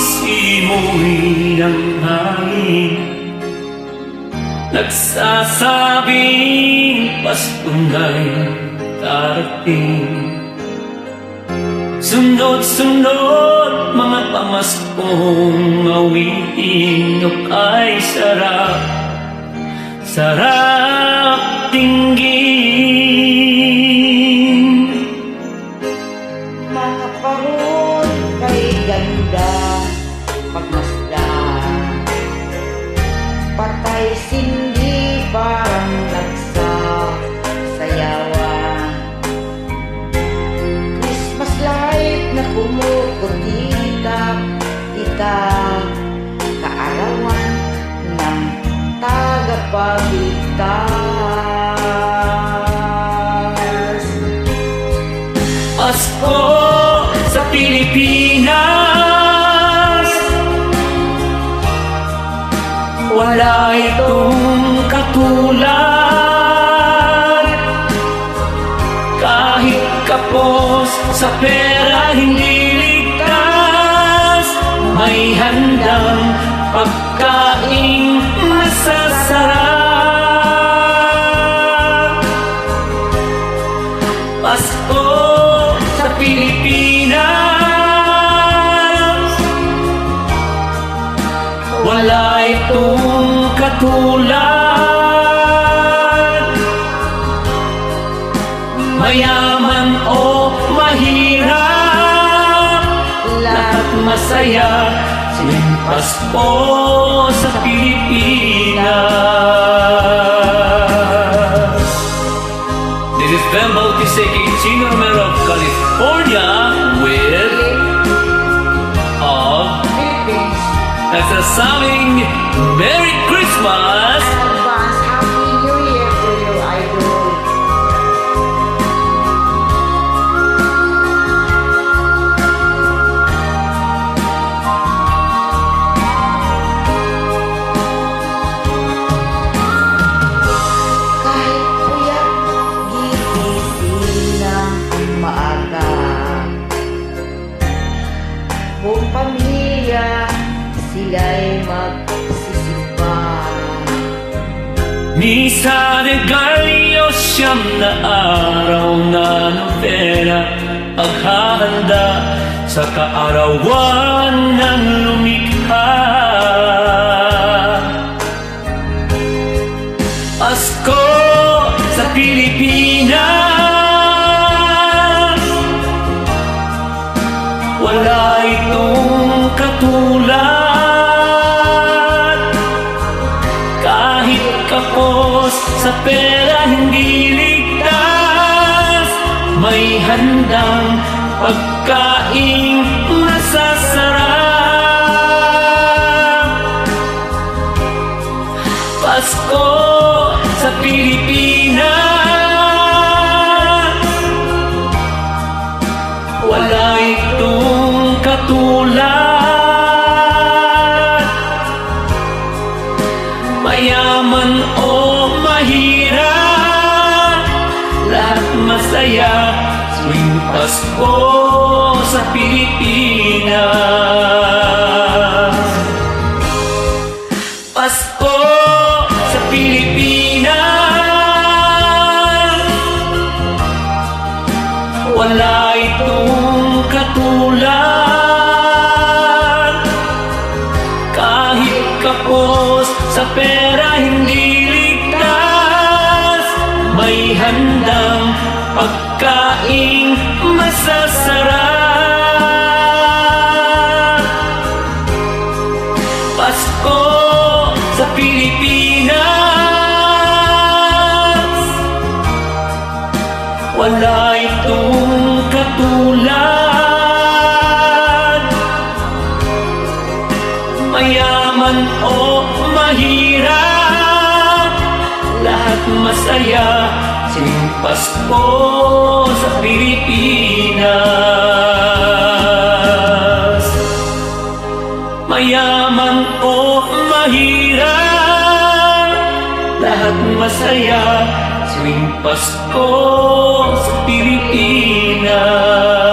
simoy ng hangin. Nagsasabing Paskong ay darating. Sunod-sunod mga pamaskong awitin o kay sarap. Sarap tinggin Patay sindi parang nagsasayawan Christmas light na kumukutita Ika kaarawan ng tagapagligtas. Pasko sa Pilipinas Wala itong katulad. Kahit kapos sa pera hindi ligtas. May handang pagkain masasarap Mayaman o mahirap Lahat masaya Tuwing Pasko sa Pilipinas. This is Ben Bautiseki, Chino Romero of California with of nagsasabing Merry sila'y magsisimba. Misa de Gallo siyam na araw na nobena Paghahanda sa kaarawan ng lumikha. Pasko sa Pilipinas May handang pagkain masasarap Pasko sa Pilipinas Wala itong katulad. Mayaman o mahirap masaya Tuwing Pasko sa Pilipinas. Pasko sa Pilipinas. Wala itong katulad. Kahit kapos sa pera handang pagkain masasarap. Pasko sa Pilipinas. Wala itong katulad. Mayaman o mahirap Lahat masaya Tuwing Pasko sa Pilipinas. Mayaman o mahirap Lahat masaya Tuwing Pasko sa Pilipinas